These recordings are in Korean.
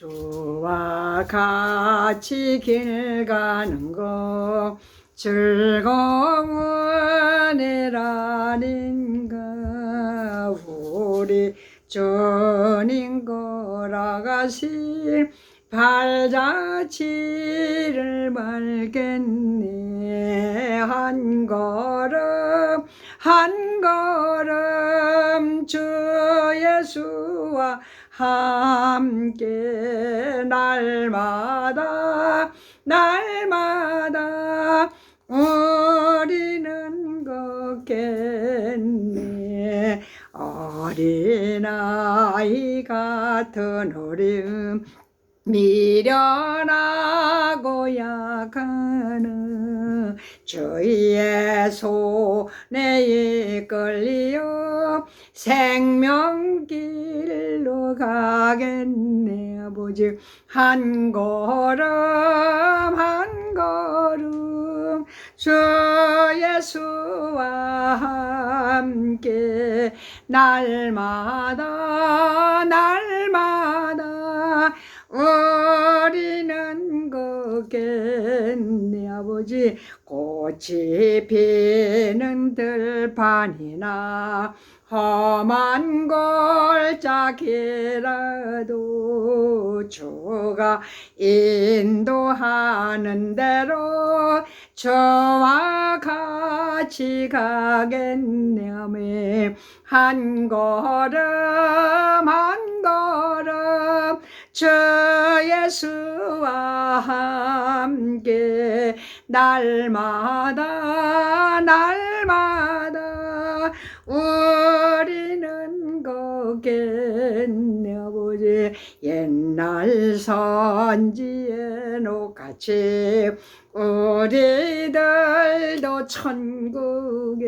주와 같이 길 가는 거 즐거운 일 아닌가 우리 주님 걸어가신 발자취를 말겠네. 한 걸음 한 걸음 주 예수와 함께 날마다 날마다 우리는 걷겠네. 어린아이 같은 어림 미련하고 약하는 주의 손에 이끌려 생명길로 가겠네. 아버지 한 걸음 한 걸음 주 예수와 함께 날마다 날마다 우리는 걷겠네. 아버지 꽃이 피는 들판이나 험한 골짜기라도 주가 인도하는 대로 저와 같이 가겠냐며 한 걸음 한 걸음 주 예수와 함께 날마다 날마다 우리는 걷겠네. 아버지 옛날 선지에 녹같이 우리들도 천국에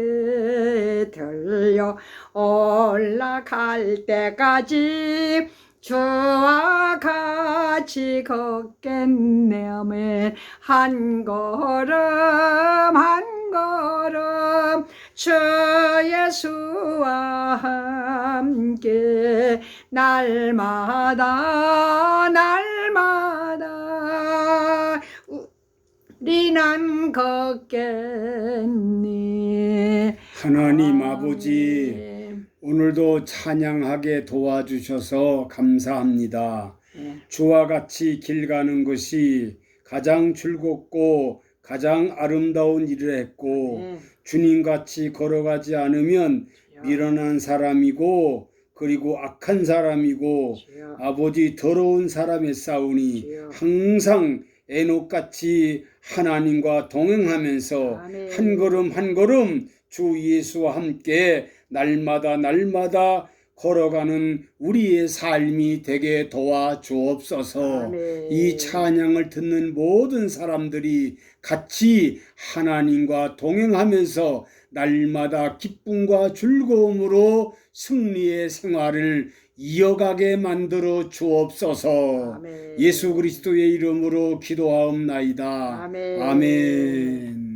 들려 올라갈 때까지 주와 같이 걷겠네 한 걸음 한 걸음 주 예수와 함께 날마다 날마다 우리는 걷겠네 하나님 아버지. 오늘도 찬양하게 도와주셔서 감사합니다. 네. 주와 같이 길 가는 것이 가장 즐겁고 가장 아름다운 일을 했고 네. 주님 같이 걸어가지 않으면 미련한 사람이고 그리고 악한 사람이고 주여, 아버지 더러운 사람의 싸우니 주여. 항상 에녹같이 하나님과 동행하면서 아멘. 한 걸음 한 걸음 주 예수와 함께 날마다 날마다 걸어가는 우리의 삶이 되게 도와 주옵소서. 아멘. 이 찬양을 듣는 모든 사람들이 같이 하나님과 동행하면서 날마다 기쁨과 즐거움으로 승리의 생활을 이어가게 만들어 주옵소서. 아멘. 예수 그리스도의 이름으로 기도하옵나이다. 아멘. 아멘.